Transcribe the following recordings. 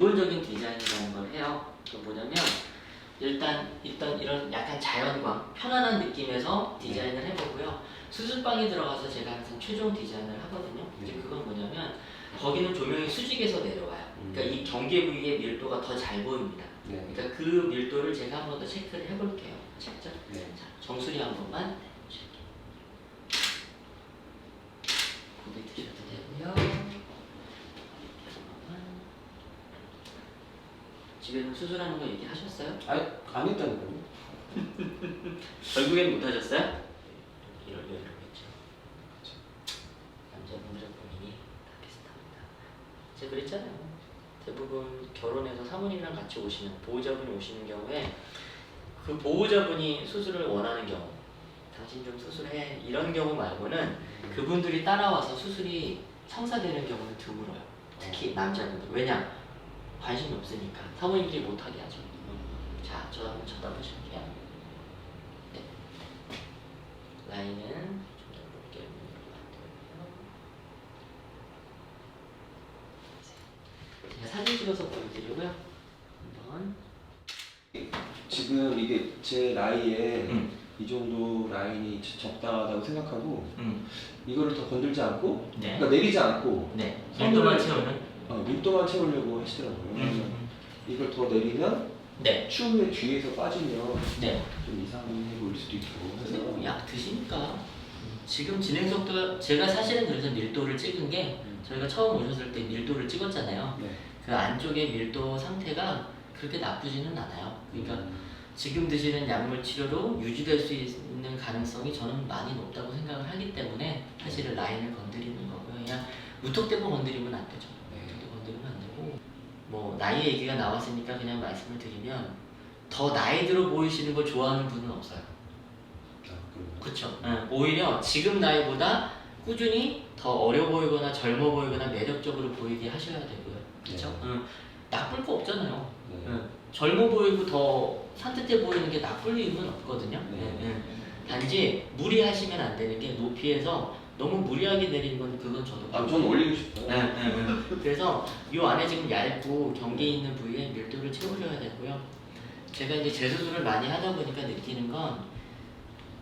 기본적인 디자인이라는 걸 해요. 그 뭐냐면 일단 일단 이런 약간 자연광 편안한 느낌에서 디자인을 해보고요. 수술방에 들어가서 제가 항상 최종 디자인을 하거든요. 이제 네. 그건 뭐냐면 거기는 조명이 수직에서 내려와요. 그러니까 이 경계 부위의 밀도가 더 잘 보입니다. 네. 그러니까 그 밀도를 제가 한 번 더 체크를 해볼게요. 네. 자, 정수리 한 번만 해주실게요. 고개 드셔도 되고요. 이렇게 한 번만. 집에는 수술하는 거 얘기하셨어요? 아니, 안 했다니까요. 결국엔 못 하셨어요? 이럴 이러겠죠. 남자분들의 고민이 다 비슷합니다. 제가 그랬잖아요. 대부분 결혼해서 사모님이랑 같이 오시는 보호자분이 오시는 경우에 그 보호자분이 수술을 원하는 경우, 당신 좀 수술해 이런 경우 말고는 그분들이 따라와서 수술이 성사되는 경우는 드물어요. 특히 남자분들 왜냐 관심이 없으니까 사모님들이 못하게 하죠. 자, 저 한번 쳐다보실게요. 네. 라인은 좀 더 높게 만들고요. 제가 사진 찍어서 보여드리고요. 한번. 지금 이게 제 나이에 음. 이 정도 라인이 적당하다고 생각하고 음. 이거를 더 건들지 않고 네. 그러니까 내리지 않고 네. 밀도만 채우는. 어, 밀도만 채우려고 하시더라고요. 그래서 음. 이걸 더 내리면 네. 추후에 뒤에서 빠지면 네. 좀 이상해 보일 수도 있고 근데 해서 뭐약 드시니까 지금 진행 속도가 제가 사실은 그래서 밀도를 찍은 게 음. 저희가 처음 오셨을 때 밀도를 찍었잖아요. 네. 그 안쪽의 밀도 상태가 그렇게 나쁘지는 않아요. 그러니까 음. 지금 드시는 약물 치료로 유지될 수 있는 가능성이 저는 많이 높다고 생각을 하기 때문에 사실은 라인을 건드리는 거고요. 그냥 무턱대고 건드리면 안 되죠. 건드리면 안 되고 뭐 나이 얘기가 나왔으니까 그냥 말씀을 드리면 더 나이 들어 보이시는 걸 좋아하는 분은 없어요. 아, 그런가요? 그렇죠. 오히려 지금 나이보다 꾸준히 더 어려 보이거나 젊어 보이거나 매력적으로 보이게 하셔야 되고요. 그렇죠? 네. 응. 나쁠 거 없잖아요. 네. 응. 젊어 보이고 더 산뜻해 보이는 게 나쁠 이유는 없거든요. 네. 응, 응. 단지 무리하시면 안 되는 게 높이에서 너무 무리하게 내리는 건 그건 저도 아, 전 올리고 싶어요. 네, 네, 네. 그래서 이 안에 지금 얇고 경계 있는 부위에 밀도를 채우셔야 되고요. 제가 이제 재수술을 많이 하다 보니까 느끼는 건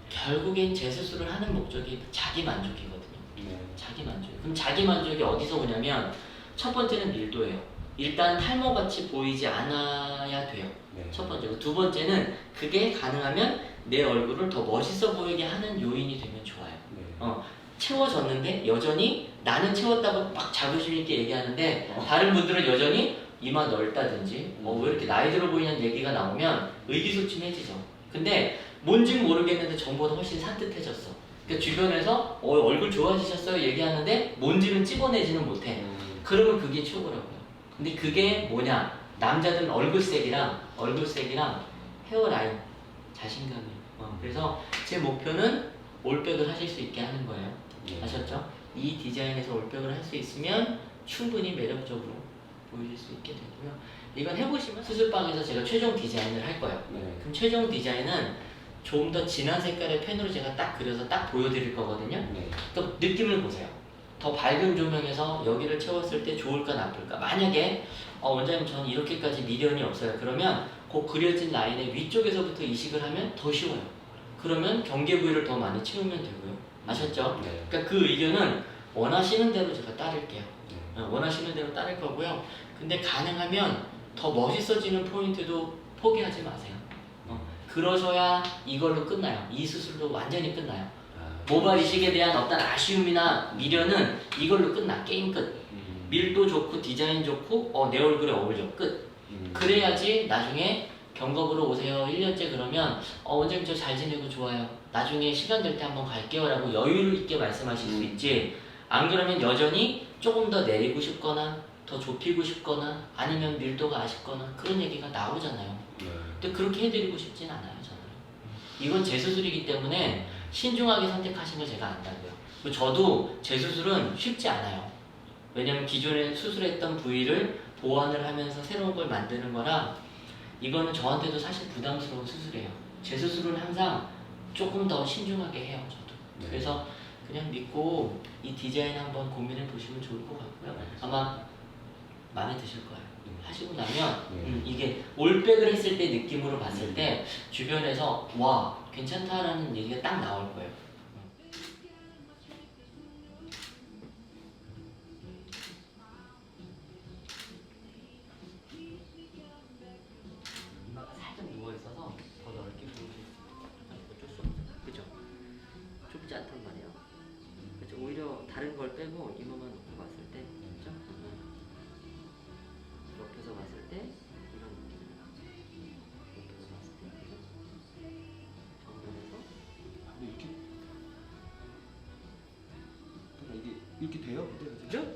결국엔 재수술을 하는 목적이 자기 만족이거든요. 네. 자기 만족. 그럼 자기 만족이 어디서 오냐면 첫 번째는 밀도예요. 일단 탈모같이 보이지 않아야 돼요. 네. 첫 번째고 두 번째는 그게 가능하면 내 얼굴을 더 멋있어 보이게 하는 요인이 되면 좋아요. 네. 어, 채워졌는데 여전히 나는 채웠다고 막 자부심 있게 얘기하는데 어. 다른 분들은 여전히 이마 넓다든지 어, 왜 이렇게 나이 들어 보이는 얘기가 나오면 의기소침해지죠. 근데 뭔지는 모르겠는데 전보다 훨씬 산뜻해졌어. 그러니까 주변에서 어, 얼굴 좋아지셨어요 얘기하는데 뭔지는 찝어내지는 못해. 음. 그러면 그게 최고라고요. 근데 그게 뭐냐? 남자들은 얼굴색이랑 얼굴색이랑 헤어라인 자신감이에요. 어, 그래서 제 목표는 올백을 하실 수 있게 하는 거예요. 네. 아셨죠? 이 디자인에서 올백을 할 수 있으면 충분히 매력적으로 보여줄 수 있게 되고요. 이건 해보시면 수술방에서 제가 최종 디자인을 할 거예요. 네. 그럼 최종 디자인은 좀 더 진한 색깔의 펜으로 제가 딱 그려서 딱 보여드릴 거거든요. 네. 또 느낌을 보세요. 더 밝은 조명에서 여기를 채웠을 때 좋을까 나쁠까. 만약에 어, 원장님 저는 이렇게까지 미련이 없어요. 그러면 그 그려진 라인의 위쪽에서부터 이식을 하면 더 쉬워요. 그러면 경계 부위를 더 많이 채우면 되고요. 아셨죠? 네. 그러니까 그 의견은 원하시는 대로 제가 따를게요. 네. 어, 원하시는 대로 따를 거고요. 근데 가능하면 더 멋있어지는 포인트도 포기하지 마세요. 어, 그러셔야 이걸로 끝나요. 이 수술도 완전히 끝나요. 아. 모발 이식에 대한 어떤 아쉬움이나 미련은 이걸로 끝나. 게임 끝. 음. 밀도 좋고 디자인 좋고 어, 내 얼굴에 어울려. 끝. 음. 그래야지 나중에 경겁으로 오세요. 1년째 그러면 어, 저잘 지내고 좋아요. 나중에 시간 될 때 한번 갈게요. 라고 여유를 있게 말씀하실 수 음. 있지. 안 그러면 여전히 조금 더 내리고 싶거나 더 좁히고 싶거나 아니면 밀도가 아쉽거나 그런 얘기가 나오잖아요. 네. 근데 그렇게 해드리고 싶진 않아요, 저는. 이건 재수술이기 때문에 신중하게 선택하신 걸 제가 안다고요. 저도 재수술은 쉽지 않아요. 왜냐면 기존에 수술했던 부위를 보완을 하면서 새로운 걸 만드는 거라 이거는 저한테도 사실 부담스러운 수술이에요. 재수술은 항상 조금 더 신중하게 해요, 저도. 네. 그래서 그냥 믿고 이 디자인 한번 고민해 보시면 좋을 것 같고요. 아마 마음에 드실 거예요. 네. 하시고 나면 네. 음, 이게 올백을 했을 때 느낌으로 봤을 때 주변에서 와 괜찮다라는 얘기가 딱 나올 거예요. 좁지 않단 말이에요. 그죠? 오히려 다른 걸 빼고 이마만 놓고 봤을 때, 그죠? 음. 옆에서 봤을 때 이런 느낌이 나죠. 옆에서 봤을 때, 그죠? 정면에서 근데 이렇게 그러니까 이게 이렇게 돼요? 근데